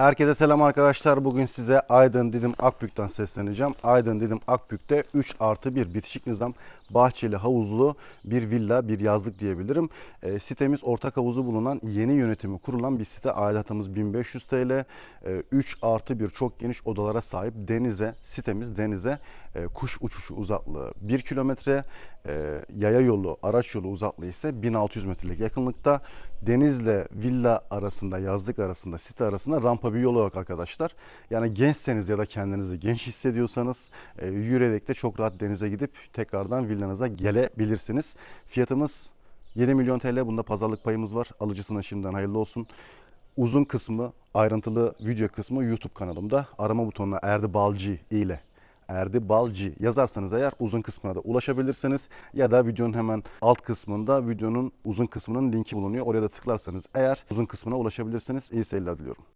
Herkese selam arkadaşlar. Bugün size Aydın Didim Akbük'ten sesleneceğim. Aydın Didim Akbük'te 3 artı 1 bitişik nizam bahçeli havuzlu bir villa, bir yazlık diyebilirim. E, sitemiz ortak havuzu bulunan yeni yönetimi kurulan bir site. Aidatımız 1500 TL. E, 3 artı 1 çok geniş odalara sahip denize, sitemiz denize e, kuş uçuşu uzaklığı 1 kilometre, e, yaya yolu, araç yolu uzaklığı ise 1600 metrelik yakınlıkta. Denizle villa arasında, yazlık arasında, site arasında rampa bir yol olarak arkadaşlar. Yani gençseniz ya da kendinizi genç hissediyorsanız e, yürüyerek de çok rahat denize gidip tekrardan villanıza gelebilirsiniz. Fiyatımız 7 milyon TL. Bunda pazarlık payımız var. Alıcısına şimdiden hayırlı olsun. Uzun kısmı, ayrıntılı video kısmı YouTube kanalımda. Arama butonuna Erdi Balcı ile Erdi Balcı yazarsanız eğer uzun kısmına da ulaşabilirsiniz. Ya da videonun hemen alt kısmında videonun uzun kısmının linki bulunuyor. Oraya da tıklarsanız eğer uzun kısmına ulaşabilirsiniz. İyi seyirler diliyorum.